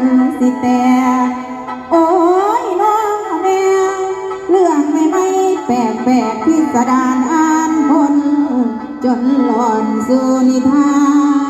นสิแต่โอ้ยน้องแม่เรื่องไม่ไม่แปลกแปลกพิสดารอ่านคนจนหลอนสู่นิทาน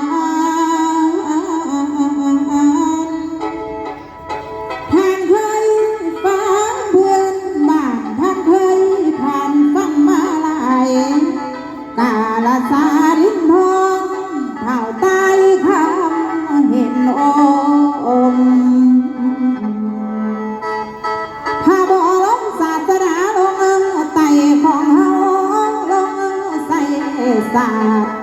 ศาสตร์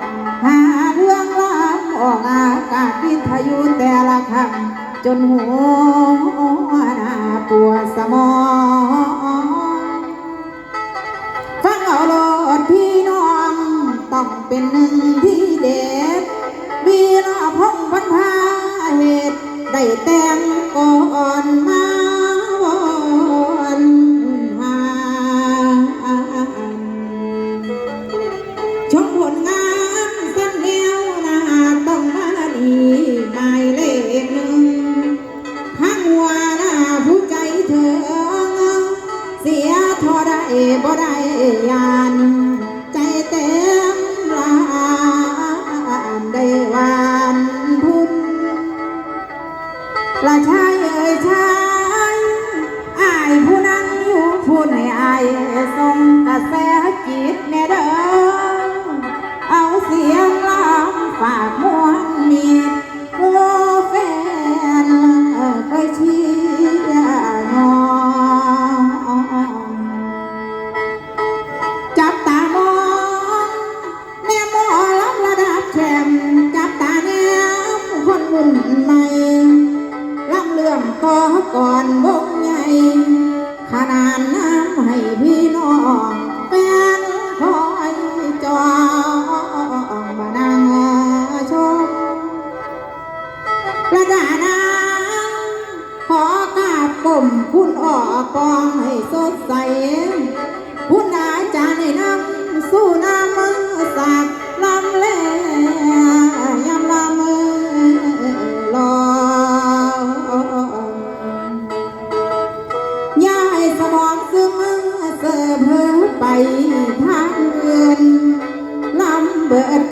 หาเรื่องลามออกอากาศวิทยุแต่ละคำจนหัวหน้าปวดสมองฟังเอาโลดพี่น้องต้องเป็นหนึ่งที่เด็ดวีรพงษ์พันพาเหตุได้แต่งก่อนมาวน เสียทอได้บ่ได้ยาน ใจเต็มลานได้วานพุนละชายเอ่ยชายอายผู้นั้นอยู่ผู้ในอายส่งกระแสจิตแน่เด้อำเรื่อก่อนวงใหญ่ขนาดน้ำให้พี่น้องแฟนคอยจองมานั่งชมระดานางขอกราบก้มคุณออกกองให้สดใสคุณอาจารย์ให้นำ ทางเงินลำเบิด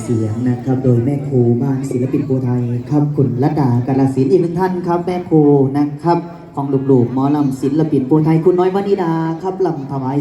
เสียงนะครับ โดยแม่ครูบ้านศิลปินโพไทยครับคุณรัตดากาลศิลป์อีกหนึ่งท่านครับ แม่ครูนะครับ ของลูกๆหมอลำศิลปินโพไทยคุณน้อยวนิดาครับลำถวาย